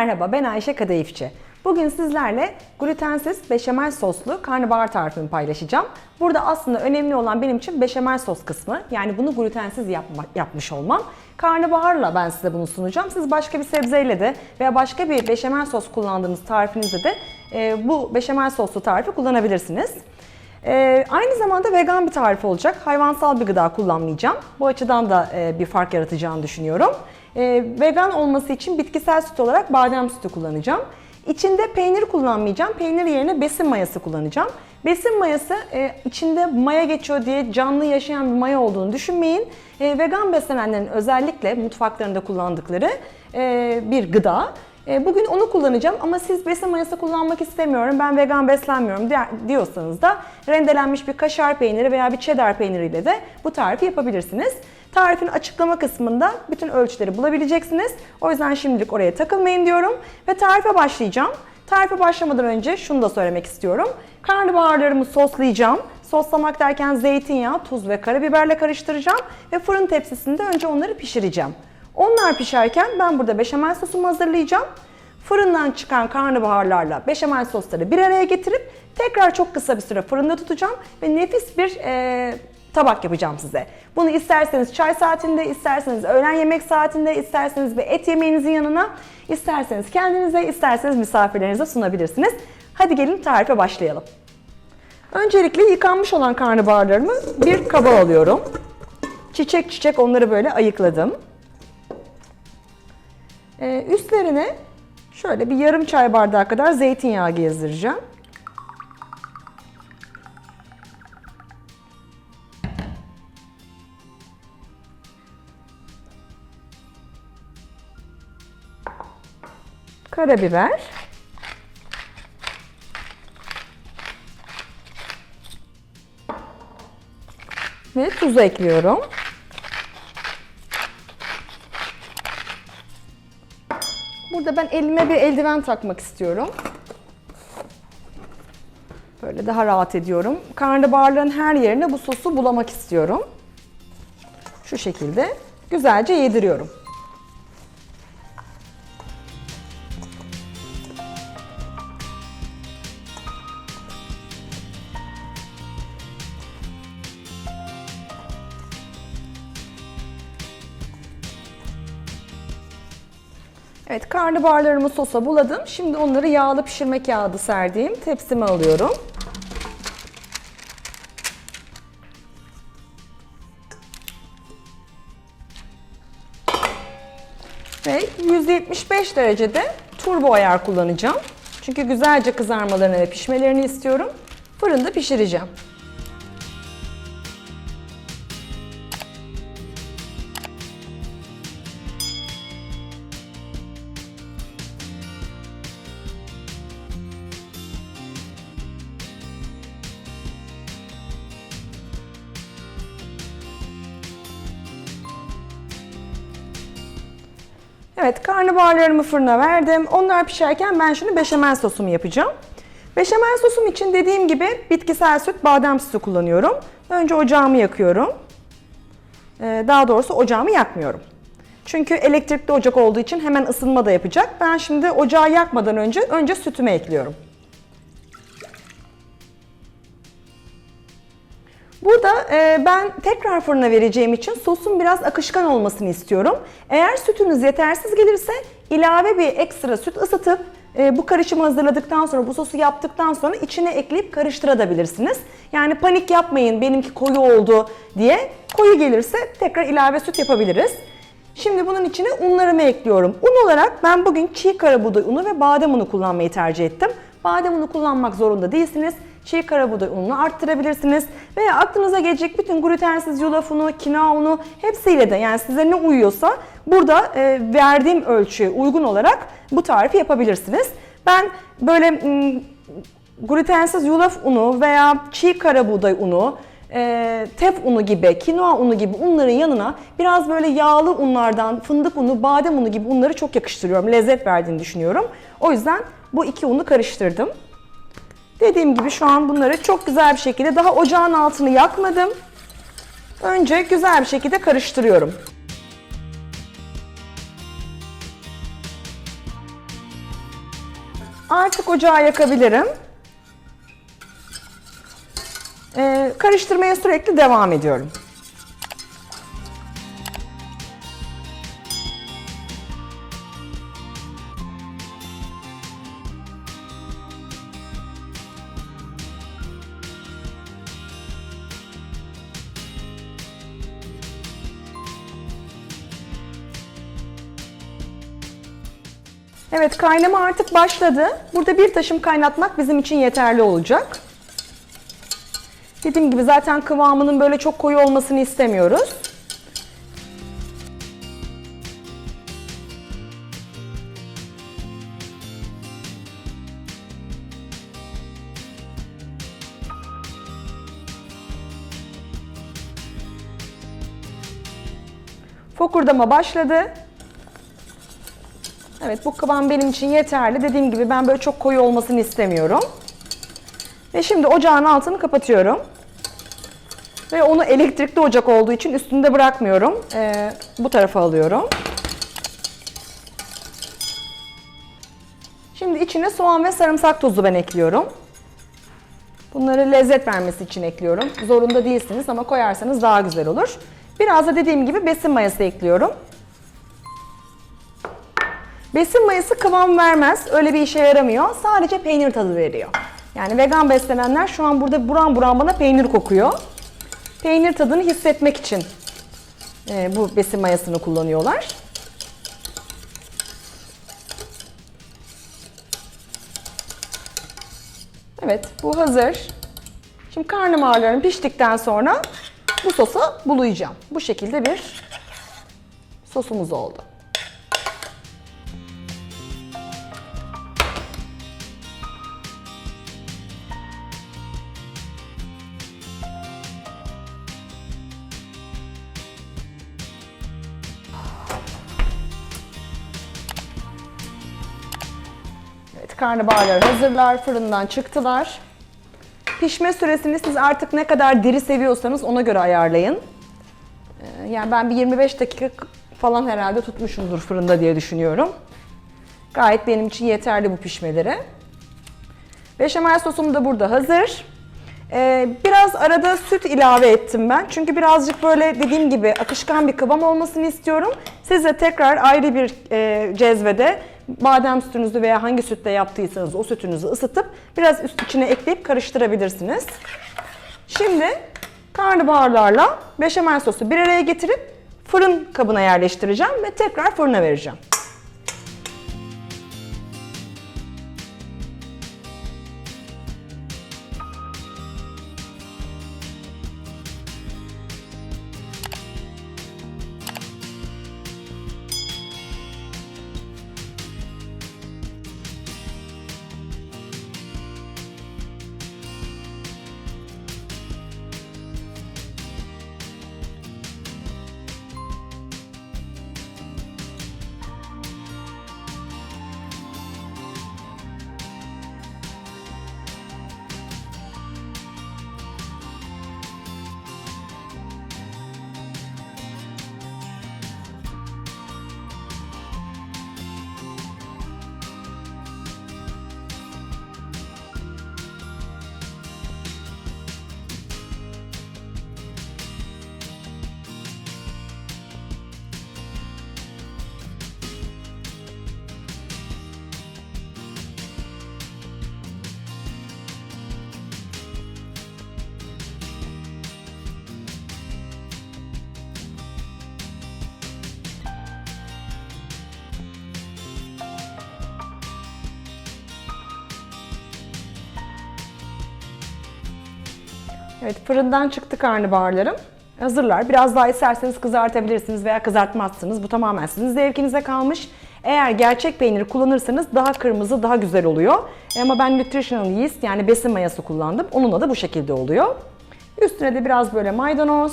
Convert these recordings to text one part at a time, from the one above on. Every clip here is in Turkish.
Merhaba, ben Ayşe Kadayıfçı. Bugün sizlerle glutensiz beşamel soslu karnabahar tarifimi paylaşacağım. Burada aslında önemli olan benim için beşamel sos kısmı. Yani bunu glutensiz yapma, yapmış olmam. Karnabaharla ben size bunu sunacağım. Siz başka bir sebzeyle de veya başka bir beşamel sos kullandığınız tarifinizde de e, bu beşamel soslu tarifi kullanabilirsiniz. Ee, aynı zamanda vegan bir tarif olacak. Hayvansal bir gıda kullanmayacağım. Bu açıdan da e, bir fark yaratacağını düşünüyorum. Ee, vegan olması için bitkisel süt olarak badem sütü kullanacağım. İçinde peynir kullanmayacağım. Peynir yerine besin mayası kullanacağım. Besin mayası e, içinde maya geçiyor diye canlı yaşayan bir maya olduğunu düşünmeyin. E, vegan beslenenlerin özellikle mutfaklarında kullandıkları e, bir gıda. E, Bugün onu kullanacağım ama siz besin mayası kullanmak istemiyorum, ben vegan beslenmiyorum di- diyorsanız da rendelenmiş bir kaşar peyniri veya bir cheddar peyniriyle de bu tarifi yapabilirsiniz. Tarifin açıklama kısmında bütün ölçüleri bulabileceksiniz. O yüzden şimdilik oraya takılmayın diyorum ve tarife başlayacağım. Tarife başlamadan önce şunu da söylemek istiyorum. Karnabaharlarımı soslayacağım. Soslamak derken zeytinyağı, tuz ve karabiberle karıştıracağım ve fırın tepsisinde önce onları pişireceğim. Onlar pişerken ben burada beşamel sosumu hazırlayacağım. Fırından çıkan karnabaharlarla beşamel sosları bir araya getirip tekrar çok kısa bir süre fırında tutacağım ve nefis bir e, tabak yapacağım size. Bunu isterseniz çay saatinde, isterseniz öğlen yemek saatinde, isterseniz bir et yemeğinizin yanına, isterseniz kendinize, isterseniz misafirlerinize sunabilirsiniz. Hadi gelin tarife başlayalım. Öncelikle yıkanmış olan karnabaharlarımı bir kaba alıyorum. Çiçek çiçek onları böyle ayıkladım. Ee, üstlerine şöyle bir yarım çay bardağı kadar zeytinyağı gezdireceğim. Karabiber. Ve tuzu ekliyorum. Burada ben elime bir eldiven takmak istiyorum. Böyle daha rahat ediyorum. Karnabaharların her yerine bu sosu bulamak istiyorum. Şu şekilde güzelce yediriyorum. Evet, karnabaharlarımı sosa buladım. Şimdi onları yağlı pişirme kağıdı serdiğim tepsime alıyorum. Ve 175 derecede turbo ayar kullanacağım. Çünkü güzelce kızarmalarını ve pişmelerini istiyorum. Fırında pişireceğim. Evet, karnabaharlarımı fırına verdim. Onlar pişerken ben şimdi beşamel sosumu yapacağım. Beşamel sosum için dediğim gibi bitkisel süt, badem sütü kullanıyorum. Önce ocağımı yakıyorum. Ee, Daha doğrusu ocağımı yakmıyorum. Çünkü elektrikli ocak olduğu için hemen ısınma da yapacak. Ben şimdi ocağı yakmadan önce önce sütümü ekliyorum. Burada e, ben tekrar fırına vereceğim için sosun biraz akışkan olmasını istiyorum. Eğer sütünüz yetersiz gelirse ilave bir ekstra süt ısıtıp e, bu karışımı hazırladıktan sonra, bu sosu yaptıktan sonra içine ekleyip karıştırabilirsiniz. Yani panik yapmayın benimki koyu oldu diye. Koyu gelirse tekrar ilave süt yapabiliriz. Şimdi bunun içine unlarımı ekliyorum. Un olarak ben bugün çiğ karabuğday unu ve badem unu kullanmayı tercih ettim. Badem unu kullanmak zorunda değilsiniz. Çiğ karabuğday ununu arttırabilirsiniz. Veya aklınıza gelecek bütün glutensiz yulaf unu, kinoa unu hepsiyle de yani size ne uyuyorsa burada e, verdiğim ölçüye uygun olarak bu tarifi yapabilirsiniz. Ben böyle m, glutensiz yulaf unu veya çiğ karabuğday unu, e, tef unu gibi, kinoa unu gibi unların yanına biraz böyle yağlı unlardan fındık unu, badem unu gibi unları çok yakıştırıyorum. Lezzet verdiğini düşünüyorum. O yüzden bu iki unu karıştırdım. Dediğim gibi şu an bunları çok güzel bir şekilde daha ocağın altını yakmadım. Önce güzel bir şekilde karıştırıyorum. Artık ocağı yakabilirim. Ee, karıştırmaya sürekli devam ediyorum. Evet kaynama artık başladı. Burada bir taşım kaynatmak bizim için yeterli olacak. Dediğim gibi zaten kıvamının böyle çok koyu olmasını istemiyoruz. Fokurdama başladı. Evet bu kıvam benim için yeterli. Dediğim gibi ben böyle çok koyu olmasını istemiyorum. Ve şimdi ocağın altını kapatıyorum. Ve onu elektrikli ocak olduğu için üstünde bırakmıyorum. Ee, bu tarafa alıyorum. Şimdi içine soğan ve sarımsak tozu ben ekliyorum. Bunları lezzet vermesi için ekliyorum. Zorunda değilsiniz ama koyarsanız daha güzel olur. Biraz da dediğim gibi besin mayası ekliyorum. Besin mayası kıvam vermez. Öyle bir işe yaramıyor. Sadece peynir tadı veriyor. Yani vegan beslenenler şu an burada buram buram bana peynir kokuyor. Peynir tadını hissetmek için e, bu besin mayasını kullanıyorlar. Evet bu hazır. Şimdi karnabaharlarım piştikten sonra bu sosa bulayacağım. Bu şekilde bir sosumuz oldu. Karnabaharlar hazırlar, fırından çıktılar. Pişme süresini siz artık ne kadar diri seviyorsanız ona göre ayarlayın. Ee, Yani ben bir 25 dakika falan herhalde tutmuşumdur fırında diye düşünüyorum. Gayet benim için yeterli bu pişmeleri. Beşamel sosum da burada hazır. Ee, biraz arada süt ilave ettim ben. Çünkü birazcık böyle dediğim gibi akışkan bir kıvam olmasını istiyorum. Siz de tekrar ayrı bir e, cezvede badem sütünüzü veya hangi sütle yaptıysanız o sütünüzü ısıtıp biraz üst içine ekleyip karıştırabilirsiniz. Şimdi karnabaharlarla beşamel sosu bir araya getirip fırın kabına yerleştireceğim ve tekrar fırına vereceğim. Evet fırından çıktı karnabaharlarım. Hazırlar. Biraz daha isterseniz kızartabilirsiniz veya kızartmazsınız. Bu tamamen sizin zevkinize kalmış. Eğer gerçek peynir kullanırsanız daha kırmızı, daha güzel oluyor. E Ama ben nutritional yeast yani besin mayası kullandım. Onunla da bu şekilde oluyor. Üstüne de biraz böyle maydanoz.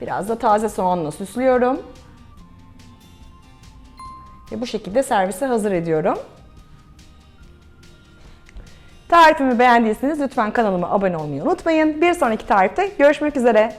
Biraz da taze soğanla süslüyorum. Ve bu şekilde servise hazır ediyorum. Tarifimi beğendiyseniz lütfen kanalıma abone olmayı unutmayın. Bir sonraki tarifte görüşmek üzere.